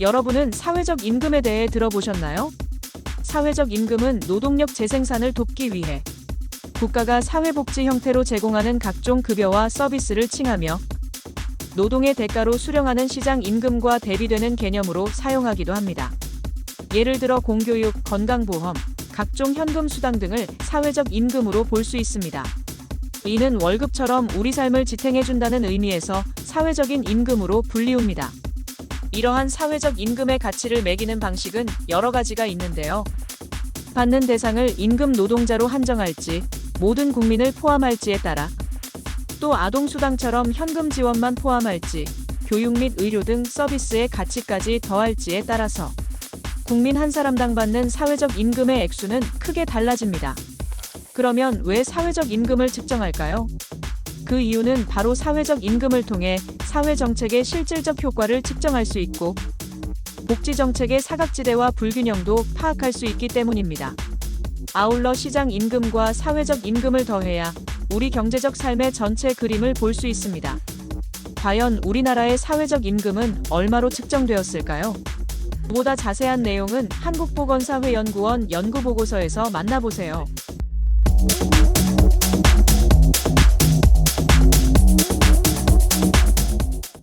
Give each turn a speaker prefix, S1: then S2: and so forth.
S1: 여러분은 사회적 임금에 대해 들어보셨나요? 사회적 임금은 노동력 재생산을 돕기 위해 국가가 사회복지 형태로 제공하는 각종 급여와 서비스를 칭하며 노동의 대가로 수령하는 시장 임금과 대비되는 개념으로 사용하기도 합니다. 예를 들어 공교육, 건강보험, 각종 현금 수당 등을 사회적 임금으로 볼 수 있습니다. 이는 월급처럼 우리 삶을 지탱해준다는 의미에서 사회적인 임금으로 불리웁니다. 이러한 사회적 임금의 가치를 매기는 방식은 여러 가지가 있는데요. 받는 대상을 임금 노동자로 한정할지, 모든 국민을 포함할지에 따라, 또 아동수당처럼 현금 지원만 포함할지, 교육 및 의료 등 서비스의 가치까지 더할지에 따라서 국민 한 사람당 받는 사회적 임금의 액수는 크게 달라집니다. 그러면 왜 사회적 임금을 측정할까요? 그 이유는 바로 사회적 임금을 통해 사회 정책의 실질적 효과를 측정할 수 있고 복지 정책의 사각지대와 불균형도 파악할 수 있기 때문입니다. 아울러 시장 임금과 사회적 임금을 더해야 우리 경제적 삶의 전체 그림을 볼 수 있습니다. 과연 우리나라의 사회적 임금은 얼마로 측정되었을까요? 보다 자세한 내용은 한국보건사회연구원 연구보고서에서 만나보세요.